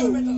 you.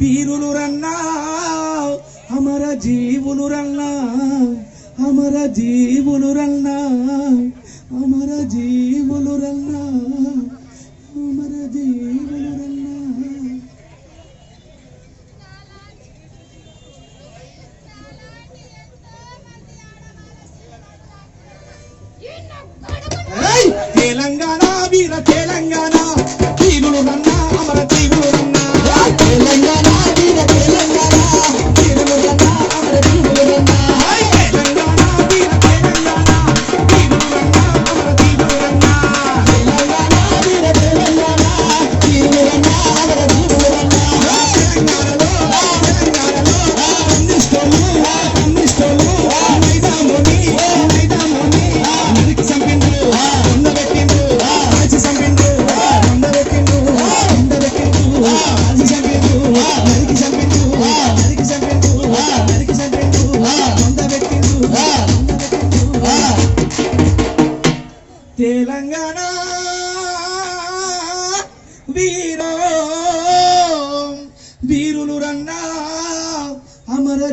వీరులు రన్నా అమర జీవులు రన్నా అమర జీవులు రన్నా అమర జీవులు రన్నా అమర జీవులు రన్నా తెలంగాణ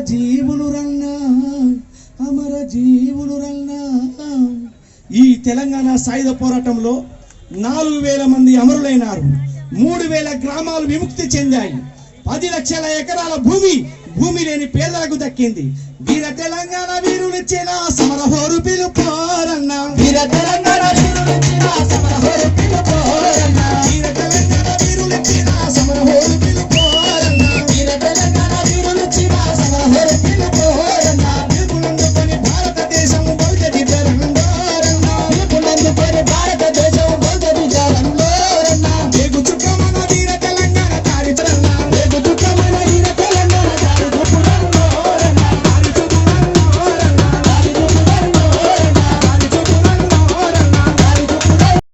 జీవులు రన్నా అమర జీవులు రన్నా. ఈ తెలంగాణ సాయుధ పోరాటంలో నాలుగు వేల మంది అమరులైనారు. మూడు వేల గ్రామాలు విముక్తి చెందాయి. పది లక్షల ఎకరాల భూమి భూమి లేని పేదలకు దక్కింది. వీర తెలంగాణ వీరులిచ్చిన సమరహోరు పిలుపారన్నా